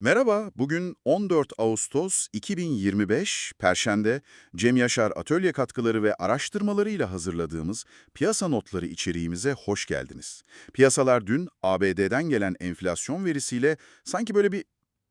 Merhaba, bugün 14 Ağustos 2025 Perşembe Cem Yaşar Atölye katkıları ve araştırmalarıyla hazırladığımız piyasa notları içeriğimize hoş geldiniz. Piyasalar dün ABD'den gelen enflasyon verisiyle sanki böyle bir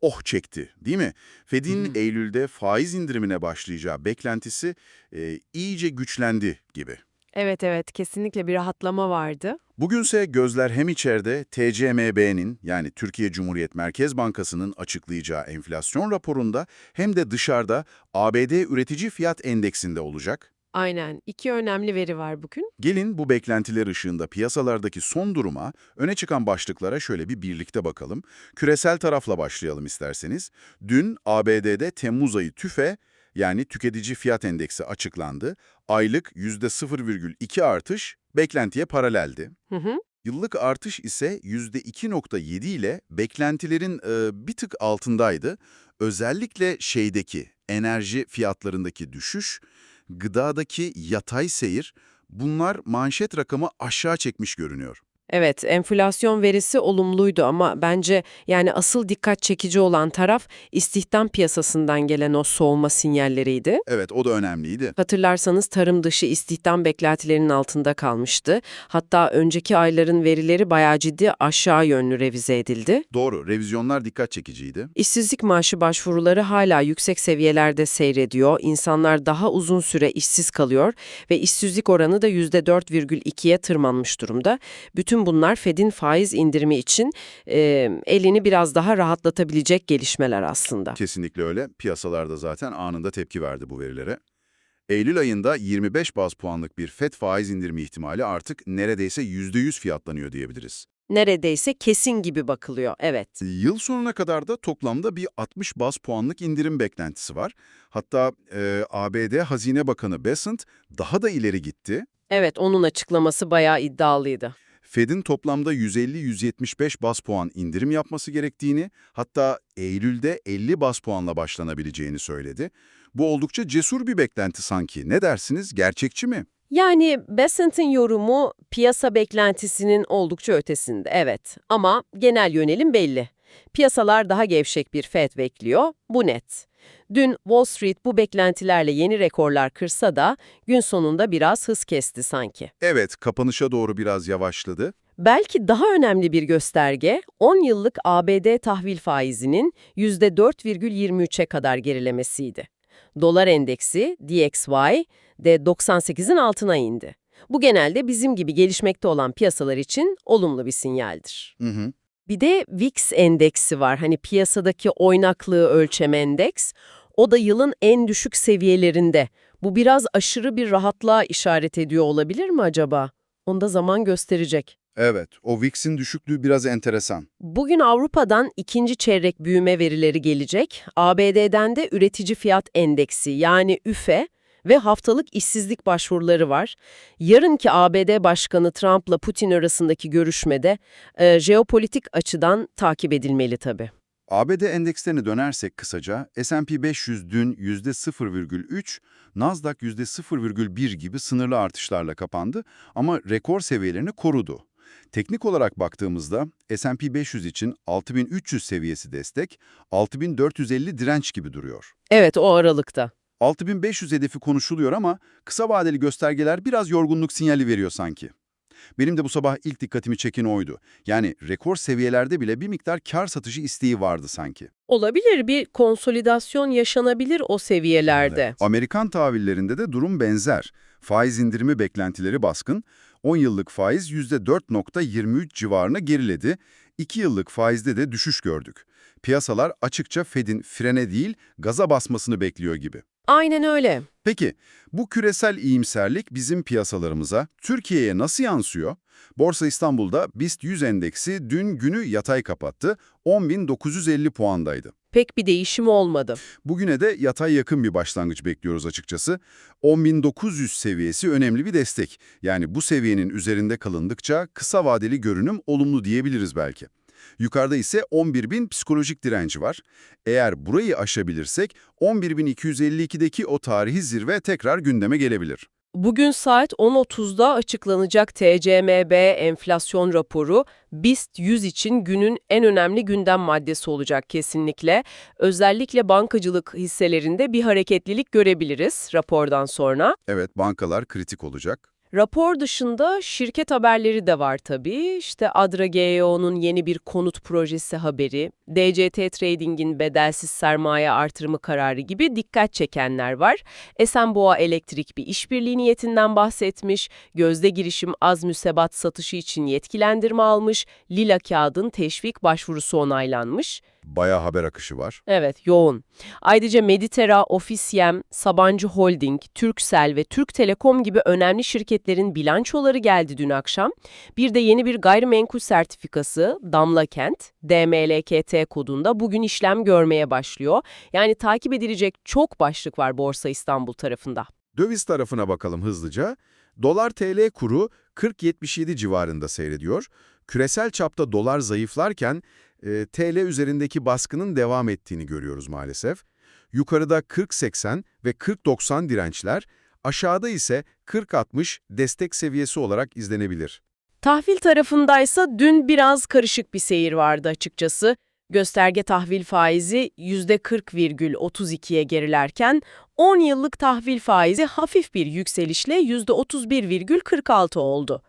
oh çekti değil mi? Fed'in Hmm. Eylül'de faiz indirimine başlayacağı beklentisi e, iyice güçlendi gibi. Evet evet kesinlikle bir rahatlama vardı. Bugünse gözler hem içeride TCMB'nin yani Türkiye Cumhuriyet Merkez Bankası'nın açıklayacağı enflasyon raporunda hem de dışarıda ABD üretici fiyat endeksinde olacak. Aynen iki önemli veri var bugün. Gelin bu beklentiler ışığında piyasalardaki son duruma, öne çıkan başlıklara şöyle bir birlikte bakalım. Küresel tarafla başlayalım isterseniz. Dün ABD'de Temmuz ayı TÜFE yani tüketici fiyat endeksi açıklandı. Aylık %0,2 artış beklentiye paraleldi. Hı hı. Yıllık artış ise %2.7 ile beklentilerin e, bir tık altındaydı. Özellikle şeydeki, enerji fiyatlarındaki düşüş, gıdadaki yatay seyir, bunlar manşet rakamı aşağı çekmiş görünüyor. Evet enflasyon verisi olumluydu ama bence yani asıl dikkat çekici olan taraf istihdam piyasasından gelen o soğuma sinyalleriydi. Evet, o da önemliydi. Hatırlarsanız tarım dışı istihdam beklentilerinin altında kalmıştı. Hatta önceki ayların verileri bayağı ciddi aşağı yönlü revize edildi. Doğru, revizyonlar dikkat çekiciydi. İşsizlik maaşı başvuruları hala yüksek seviyelerde seyrediyor. İnsanlar daha uzun süre işsiz kalıyor ve işsizlik oranı da %4,2'ye tırmanmış durumda. Bütün bunlar Fed'in faiz indirimi için e, elini biraz daha rahatlatabilecek gelişmeler aslında. Kesinlikle öyle. Piyasalarda zaten anında tepki verdi bu verilere. Eylül ayında 25 baz puanlık bir FED faiz indirimi ihtimali artık neredeyse %100 fiyatlanıyor diyebiliriz. Neredeyse kesin gibi bakılıyor, evet. Yıl sonuna kadar da toplamda bir 60 baz puanlık indirim beklentisi var. Hatta e, ABD Hazine Bakanı Bessent daha da ileri gitti. Evet, onun açıklaması bayağı iddialıydı. Fed'in toplamda 150-175 baz puan indirim yapması gerektiğini, hatta Eylül'de 50 baz puanla başlanabileceğini söyledi. Bu oldukça cesur bir beklenti sanki. Ne dersiniz? Gerçekçi mi? Yani Besant'ın yorumu piyasa beklentisinin oldukça ötesinde, evet. Ama genel yönelim belli. Piyasalar daha gevşek bir FED bekliyor, bu net. Dün Wall Street bu beklentilerle yeni rekorlar kırsa da gün sonunda biraz hız kesti sanki. Evet, kapanışa doğru biraz yavaşladı. Belki daha önemli bir gösterge 10 yıllık ABD tahvil faizinin %4,23'e kadar gerilemesiydi. Dolar endeksi DXY de 98'in altına indi. Bu genelde bizim gibi gelişmekte olan piyasalar için olumlu bir sinyaldir. Hı hı. Bir de VIX endeksi var. Hani piyasadaki oynaklığı ölçem endeks. O da yılın en düşük seviyelerinde. Bu biraz aşırı bir rahatlığa işaret ediyor olabilir mi acaba? Onda zaman gösterecek. Evet, o VIX'in düşüklüğü biraz enteresan. Bugün Avrupa'dan ikinci çeyrek büyüme verileri gelecek. ABD'den de üretici fiyat endeksi yani üfe ve haftalık işsizlik başvuruları var. Yarınki ABD Başkanı Trump'la Putin arasındaki görüşmede e, jeopolitik açıdan takip edilmeli tabii. ABD endekslerine dönersek kısaca, S&P 500 dün %0,3, Nasdaq %0,1 gibi sınırlı artışlarla kapandı ama rekor seviyelerini korudu. Teknik olarak baktığımızda S&P 500 için 6300 seviyesi destek, 6450 direnç gibi duruyor. Evet o aralıkta. 6500 hedefi konuşuluyor ama kısa vadeli göstergeler biraz yorgunluk sinyali veriyor sanki. Benim de bu sabah ilk dikkatimi çeken oydu. Yani rekor seviyelerde bile bir miktar kar satışı isteği vardı sanki. Olabilir bir konsolidasyon yaşanabilir o seviyelerde. Amerikan tahvillerinde de durum benzer. Faiz indirimi beklentileri baskın. 10 yıllık faiz %4.23 civarına geriledi. 2 yıllık faizde de düşüş gördük. Piyasalar açıkça Fed'in frene değil gaza basmasını bekliyor gibi. Aynen öyle. Peki, bu küresel iyimserlik bizim piyasalarımıza, Türkiye'ye nasıl yansıyor? Borsa İstanbul'da BIST 100 endeksi dün günü yatay kapattı, 10.950 puandaydı. Pek bir değişim olmadı. Bugüne de yatay yakın bir başlangıç bekliyoruz açıkçası. 10.900 seviyesi önemli bir destek. Yani bu seviyenin üzerinde kalındıkça kısa vadeli görünüm olumlu diyebiliriz belki. Yukarıda ise 11.000 psikolojik direnci var. Eğer burayı aşabilirsek 11.252'deki o tarihi zirve tekrar gündeme gelebilir. Bugün saat 10.30'da açıklanacak TCMB enflasyon raporu BIST 100 için günün en önemli gündem maddesi olacak kesinlikle. Özellikle bankacılık hisselerinde bir hareketlilik görebiliriz rapordan sonra. Evet, bankalar kritik olacak. Rapor dışında şirket haberleri de var tabii. İşte Adra GEO'nun yeni bir konut projesi haberi, DCT Trading'in bedelsiz sermaye artırımı kararı gibi dikkat çekenler var. Esenboğa Elektrik bir işbirliği niyetinden bahsetmiş, gözde girişim az müsebat satışı için yetkilendirme almış, Lila Kağıd'ın teşvik başvurusu onaylanmış. Bayağı haber akışı var. Evet, yoğun. Ayrıca Meditera, Ofisiyem, Sabancı Holding, Turkcell ve Türk Telekom gibi önemli şirketlerin bilançoları geldi dün akşam. Bir de yeni bir gayrimenkul sertifikası Damla Kent, DMLKT kodunda bugün işlem görmeye başlıyor. Yani takip edilecek çok başlık var Borsa İstanbul tarafında. Döviz tarafına bakalım hızlıca. Dolar TL kuru 40.77 civarında seyrediyor. Küresel çapta dolar zayıflarken e, TL üzerindeki baskının devam ettiğini görüyoruz maalesef. Yukarıda 40.80 ve 40.90 dirençler, aşağıda ise 40.60 destek seviyesi olarak izlenebilir. Tahvil tarafındaysa dün biraz karışık bir seyir vardı açıkçası. Gösterge tahvil faizi %40,32'ye gerilerken 10 yıllık tahvil faizi hafif bir yükselişle %31,46 oldu.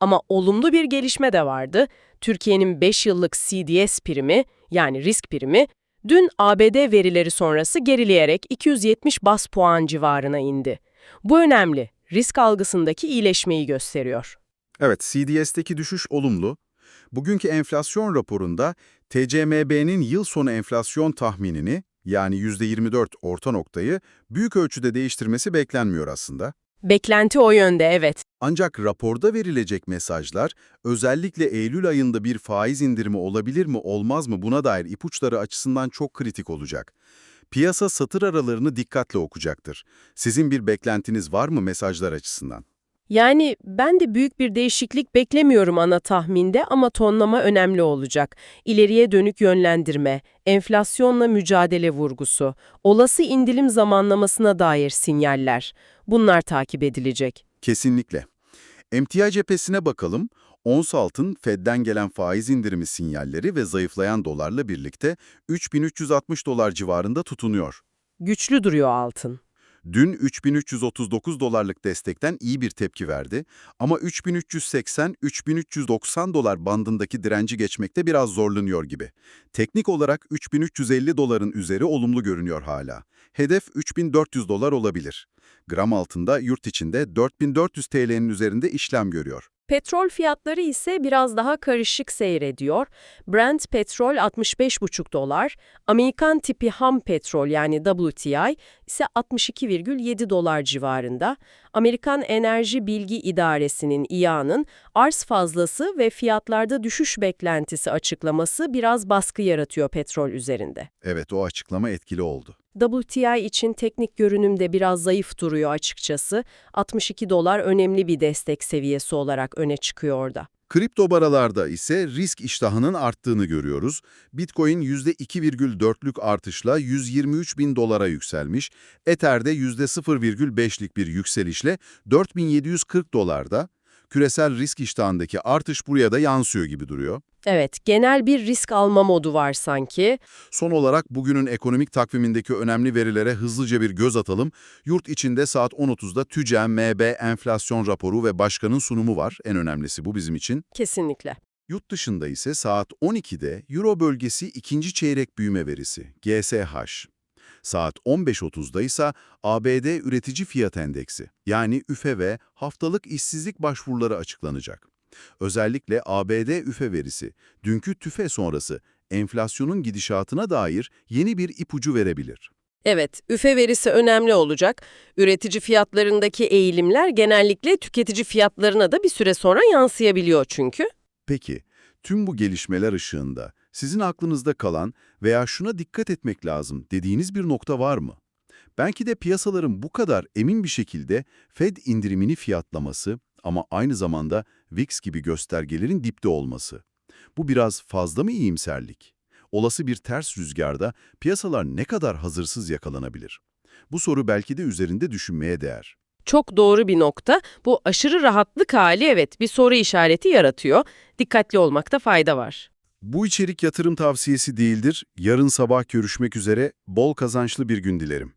Ama olumlu bir gelişme de vardı. Türkiye'nin 5 yıllık CDS primi yani risk primi dün ABD verileri sonrası gerileyerek 270 bas puan civarına indi. Bu önemli. Risk algısındaki iyileşmeyi gösteriyor. Evet, CDS'teki düşüş olumlu. Bugünkü enflasyon raporunda TCMB'nin yıl sonu enflasyon tahminini, yani %24 orta noktayı, büyük ölçüde değiştirmesi beklenmiyor aslında. Beklenti o yönde evet. Ancak raporda verilecek mesajlar, özellikle Eylül ayında bir faiz indirimi olabilir mi olmaz mı buna dair ipuçları açısından çok kritik olacak. Piyasa satır aralarını dikkatle okuyacaktır. Sizin bir beklentiniz var mı mesajlar açısından? Yani ben de büyük bir değişiklik beklemiyorum ana tahminde ama tonlama önemli olacak. İleriye dönük yönlendirme, enflasyonla mücadele vurgusu, olası indirim zamanlamasına dair sinyaller. Bunlar takip edilecek. Kesinlikle. Emtia cephesine bakalım. Ons altın, Fed'den gelen faiz indirimi sinyalleri ve zayıflayan dolarla birlikte 3360 dolar civarında tutunuyor. Güçlü duruyor altın. Dün 3339 dolarlık destekten iyi bir tepki verdi ama 3380-3390 dolar bandındaki direnci geçmekte biraz zorlanıyor gibi. Teknik olarak 3350 doların üzeri olumlu görünüyor hala. Hedef 3400 dolar olabilir. Gram altında yurt içinde 4400 TL'nin üzerinde işlem görüyor. Petrol fiyatları ise biraz daha karışık seyrediyor. Brent petrol 65,5 dolar, Amerikan tipi ham petrol yani WTI ise 62,7 dolar civarında. Amerikan Enerji Bilgi İdaresi'nin İA'nın arz fazlası ve fiyatlarda düşüş beklentisi açıklaması biraz baskı yaratıyor petrol üzerinde. Evet o açıklama etkili oldu. WTI için teknik görünümde biraz zayıf duruyor açıkçası. 62 dolar önemli bir destek seviyesi olarak öne çıkıyor orada. Kripto paralarda ise risk iştahının arttığını görüyoruz. Bitcoin %2,4'lük artışla 123 bin dolara yükselmiş. Ether'de %0,5'lik bir yükselişle 4740 dolarda. Küresel risk iştahındaki artış buraya da yansıyor gibi duruyor. Evet, genel bir risk alma modu var sanki. Son olarak bugünün ekonomik takvimindeki önemli verilere hızlıca bir göz atalım. Yurt içinde saat 10.30'da TÜCEM, MB enflasyon raporu ve başkanın sunumu var. En önemlisi bu bizim için. Kesinlikle. Yurt dışında ise saat 12'de Euro bölgesi ikinci çeyrek büyüme verisi, GSH. Saat 15.30'da ise ABD üretici fiyat endeksi, yani ÜFV haftalık işsizlik başvuruları açıklanacak. Özellikle ABD üfe verisi, dünkü tüfe sonrası enflasyonun gidişatına dair yeni bir ipucu verebilir. Evet, üfe verisi önemli olacak. Üretici fiyatlarındaki eğilimler genellikle tüketici fiyatlarına da bir süre sonra yansıyabiliyor çünkü. Peki, tüm bu gelişmeler ışığında sizin aklınızda kalan veya şuna dikkat etmek lazım dediğiniz bir nokta var mı? Belki de piyasaların bu kadar emin bir şekilde Fed indirimini fiyatlaması ama aynı zamanda VIX gibi göstergelerin dipte olması. Bu biraz fazla mı iyimserlik? Olası bir ters rüzgarda piyasalar ne kadar hazırsız yakalanabilir? Bu soru belki de üzerinde düşünmeye değer. Çok doğru bir nokta. Bu aşırı rahatlık hali evet bir soru işareti yaratıyor. Dikkatli olmakta fayda var. Bu içerik yatırım tavsiyesi değildir. Yarın sabah görüşmek üzere. Bol kazançlı bir gün dilerim.